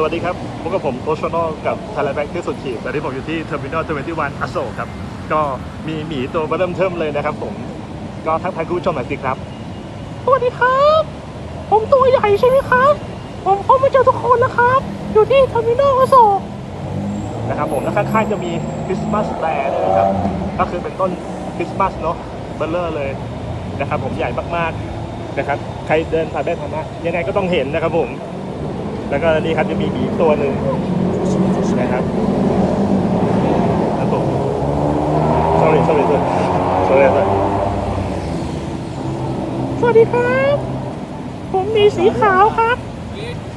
สวัสดีครับพบกับผมโอชโนกับไทยแลนด์แบงค์ที่สุดขีดตอนนี้ผมอยู่ที่เทอร์มินอล21อโศกครับ ก็มีหมีตัวเริ่มเทิมเลยนะครับผม ก็ทักทายคุณผู้ชมหน่อยสิครับ สวัสดีครับ ผมตัวใหญ่ใช่ไหมครับ ผมพบมาเจอทุกคนนะครับ อยู่ที่เทอร์มินอลอโศกนะครับผมแล้วข้างๆจะมีคริสต์มาสแตร์ด้วยครับ ก็คือเป็นต้นคริสต์มาสเนาะเบลเลอร์เลยนะครับผมใหญ่มากๆนะครับ ใครเดินผ่านได้ผ่านมายังไงก็ต้องเห็นนะครับผม แล้วก็นี่ครับจะมีหมีตัวหนึ่งนะครับครับผม sorry sorry sorry sorry sorry สวัสดีครับ ผมมีสีขาวครับ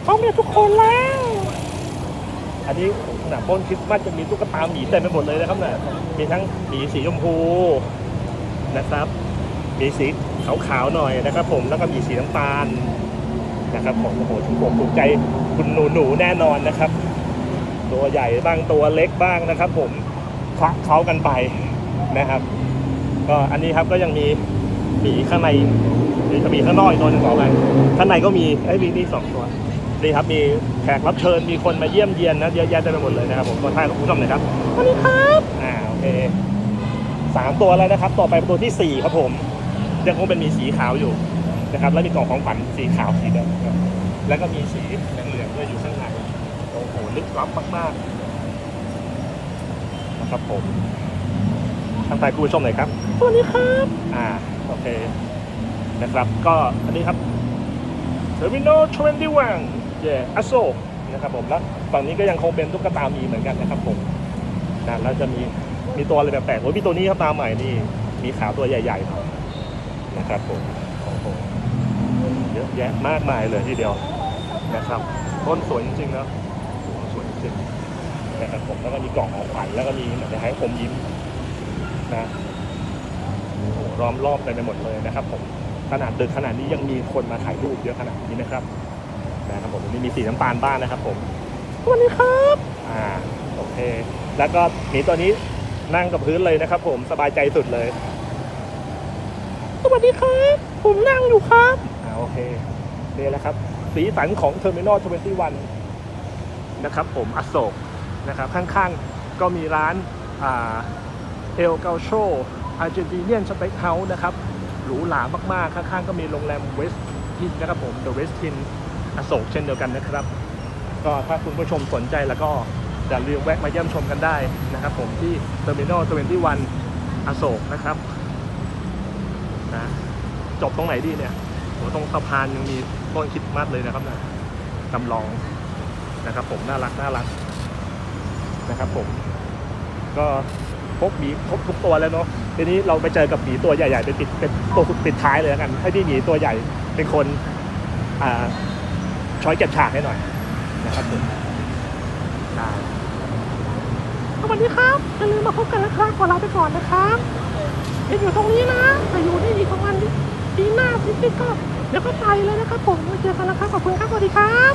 พร้อมกับทุกคนแล้ว อันนี้หนาต้นคริสต์มาสจะมีตุ๊กตาหมีเต็มไปหมดเลยนะครับน่ะมีทั้งหมีสีชมพูนะครับมีสีขาวๆหน่อยนะครับผมแล้วก็มีสีน้ำตาลนะครับผมโอ้โหถูกอกถูกใจ คุณหนูหนูๆแน่นอนนะครับ ตัวใหญ่บ้างตัวเล็กบ้างนะครับ ผมคละเขากันไปนะครับ ก็อันนี้ครับก็ยังมีหมีข้างในหรือมีข้างนอกอีกตัวหนึงต่อไปข้างในก็มีไอ้ยมีนี่สองตัวนี่ครับมีแขกรับเชิญมีคนมาเยี่ยมเยียนนะเยอะแยะเต็มไปหมดเลยนะครับผมก็ท่ายคุณผู้ชมหน่อยครับสวัสดีครับอ่าโอเคสามตัวแล้วนะครับ ต่อไปเป็นตัวที่สี่ครับผมยังคงเป็นมีสีขาวอยู่นะครับ แล้วมีกล่องของขวัญสีขาวสีแดงครับแล้วก็มีสี ลึกลับมากๆนะครับผมทางไทายคุณผู้ชมหน่อยครับสวัสดีครับอ่าโอเคนะครับก็อันนี้ครับ Terminal 21 yeah อโศกนะครับผมแล้วฝั่งนี้ก็ยังคงเป็นตุ๊กตาหมีเหมือนกันนะครับผมนะแล้วจะมีมีตัวอะไรแปลกๆโอ้ยมีตัวนี้ครับตาใหม่นี่มีขาวตัวใหญ่ๆหน่อยนะครับผมโอ้โหเยอะแยะมากมายเลยทีเดียวนะครับต้นสวยจริงๆนะ โอ้โหสวยจริงๆนะครับผมแล้วก็มีกล่องของขวัญแล้วก็มีเหมือนจะให้ผมยิ้มนะโอ้โหล้อมรอบกันไปหมดเลยนะครับ ผมขนาดดึกขนาดนี้ยังมีคนมาถ่ายรูปเยอะขนาดนี้นะครับนะครับผมนี่มีสีน้ำตาลบ้างนะครับ ผมสวัสดีครับอ่าโอเค แล้วก็หมีตัวนี้นั่งกับพื้นเลยนะครับ ผมสบายใจสุดเลยสวัสดีครับ ผมนั่งอยู่ครับอ่าโอเคนี่แหละครับ สีสันของเทอร์มินอล21 นะครับผมอโศกนะครับข้างๆก็มีร้านเอลเกาโชอาร์เจนติเนียนสเต็กเฮาส์นะครับหรูหรามากๆ ข้างๆ ก็มีโรงแรมเวสทินนะครับผมเดอะเวสทินอโศกเช่นเดียวกันนะครับ ก็ถ้าคุณผู้ชมสนใจแล้วก็อย่าลืมแวะมาเยี่ยมชมกันได้นะครับผมที่เทอร์มินอล21อโศกนะครับนะจบตรงไหนดีเนี่ยโหตรงสะพานยังมีต้นคิดมัดเลยนะครับนะจำลอง นะครับผมน่ารักน่ารักนะครับผม ก็พบหมีครบทุกตัวแล้วเนาะทีนี้เราไปเจอกับหมีตัวใหญ่ๆเป็นปิดเป็นตัวปิดท้ายเลยแล้วกัน ให้พี่หมีตัวใหญ่เป็นคนอ่าช้อยเก็บฉากให้หน่อยนะครับผมได้สวัสดีครับอย่าลืมมาพบกันนะครับก่อลาไปก่อนนะครับเดี๋ยวอยู่ตรงนี้นะแต่อยู่นี่อีกประมาณปีหน้าปีนี้ก็เดี๋ยวก็ไปเลยนะครับผมไว้เจอกันนะครับขอบคุณครับสวัสดีครับ